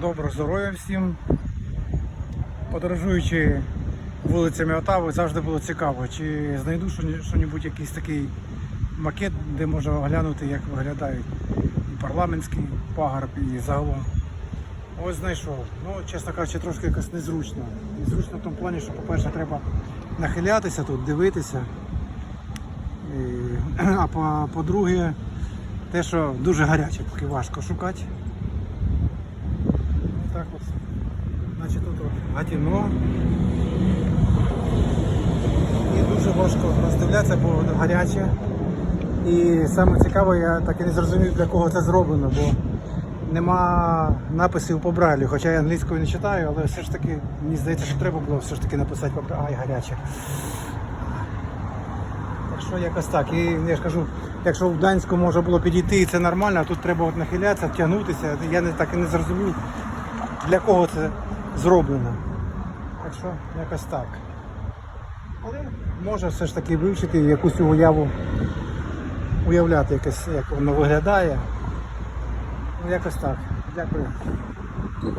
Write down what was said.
Доброго здоров'я всім. Подорожуючи вулицями Отави, завжди було цікаво, чи знайду що- що-небудь якийсь такий макет, де можна оглянути, як виглядають і парламентський пагорб, і загалом. Ось знайшов. Ну, чесно кажучи, трошки якось незручно. Незручно в тому плані, що, по-перше, треба нахилятися тут, дивитися. І, а по- по-друге, те, що дуже гаряче, поки важко шукати. Так от. Значить тут от гатіно. І дуже важко роздивлятися, бо гаряче. І саме цікаве, я так і не зрозумів, для кого це зроблено, бо нема написів по брайлю, хоча я англійською не читаю, але все ж таки мені здається, що треба було все ж таки написати по брайлю. Ай, гаряче. Так що якось так. І я ж кажу, якщо в Данську можна було підійти і це нормально, а тут треба от нахилятися, тягнутися. Я не так і не зрозумів, для кого це зроблено. Так що якось так. Але може все ж таки вивчити якусь уяву, уявляти якось, як воно виглядає. Ну якось так. Дякую.